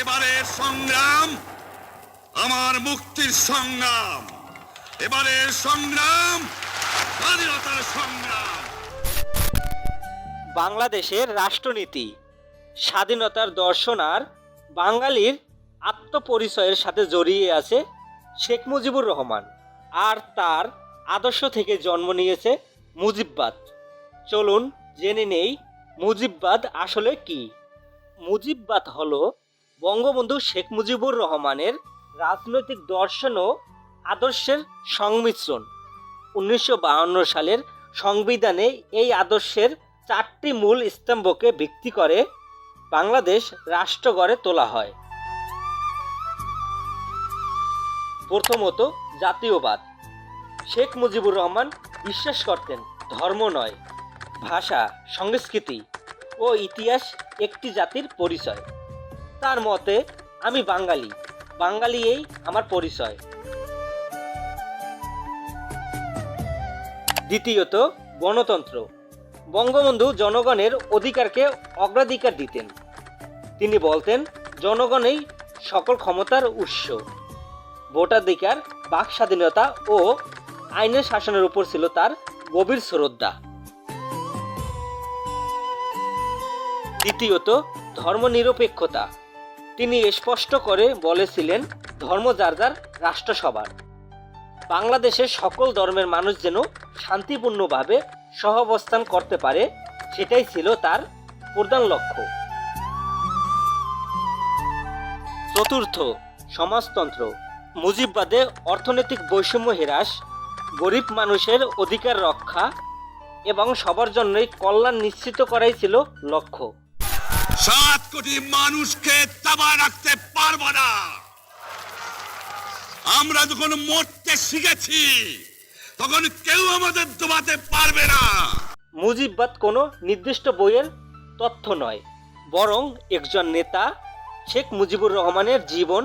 এবারের সংগ্রাম আমার মুক্তির সংগ্রাম। এবারের সংগ্রাম স্বাধীনতার সংগ্রাম। বাংলাদেশের রাষ্ট্রনীতি, স্বাধীনতার দর্শন আর বাঙালির আত্মপরিচয়ের সাথে জড়িয়ে আছে শেখ মুজিবুর রহমান আর তার আদর্শ থেকে জন্ম নিয়েছে মুজিববাদ। চলুন জেনে নেই মুজিববাদ আসলে কি? মুজিববাদ হলো বঙ্গবন্ধু শেখ মুজিবুর রহমানের রাজনৈতিক দর্শন ও আদর্শের সংমিশ্রণ। উনিশশো সালের সংবিধানে এই আদর্শের চারটি মূল স্তম্ভকে ভিত্তি করে বাংলাদেশ রাষ্ট্র গড়ে তোলা হয়। প্রথমত জাতীয়বাদ। শেখ মুজিবুর রহমান বিশ্বাস করতেন, ধর্ম নয়, ভাষা, সংস্কৃতি ও ইতিহাস একটি জাতির পরিচয়। তার মতে, আমি বাঙালি। বাঙালি এই আমার পরিচয়। দ্বিতীয়ত, গণতন্ত্র। বঙ্গবন্ধু জনগণের অধিকারকে অগ্রাধিকার দিতেন। তিনি বলতেন জনগণই সকল ক্ষমতার উৎস। ভোটাধিকার, বাক স্বাধীনতা ও আইনের শাসনের উপর ছিল তার গভীর শ্রদ্ধা। দ্বিতীয়ত, ধর্মনিরপেক্ষতা। তিনি স্পষ্ট করে বলেছিলেন, ধর্ম যার যার রাষ্ট্রসভার বাংলাদেশের সকল ধর্মের মানুষ যেন শান্তিপূর্ণভাবে সহাবস্থান করতে পারে, সেটাই ছিল তার প্রধান লক্ষ্য। চতুর্থ, সমাজতন্ত্র। মুজিববাদে অর্থনৈতিক বৈষম্য হ্রাস, গরিব মানুষের অধিকার রক্ষা এবং সবার জন্যই কল্যাণ নিশ্চিত করাই ছিল লক্ষ্য। সাত কোটি মানুষকে দাবায় রাখতে পারব না। আমরা যখন মরতে শিখেছি, তখন কেউ আমাদের দবাতে পারবে না। মুজিববাদ কোনো নির্দিষ্ট বইয়ের তথ্য নয়, বরং একজন নেতা শেখ মুজিবুর রহমানের জীবন,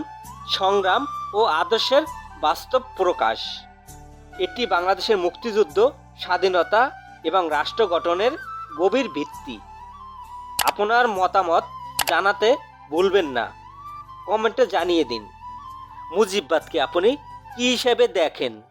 সংগ্রাম ও আদর্শের বাস্তব প্রকাশ। এটি বাংলাদেশের মুক্তিযুদ্ধ, স্বাধীনতা এবং রাষ্ট্র গঠনের গভীর ভিত্তি। আপনার মতামত জানাতে ভুলবেন না। কমেন্টে জানিয়ে দিন। মুজিববাদকে আপনি কী হিসেবে দেখেন?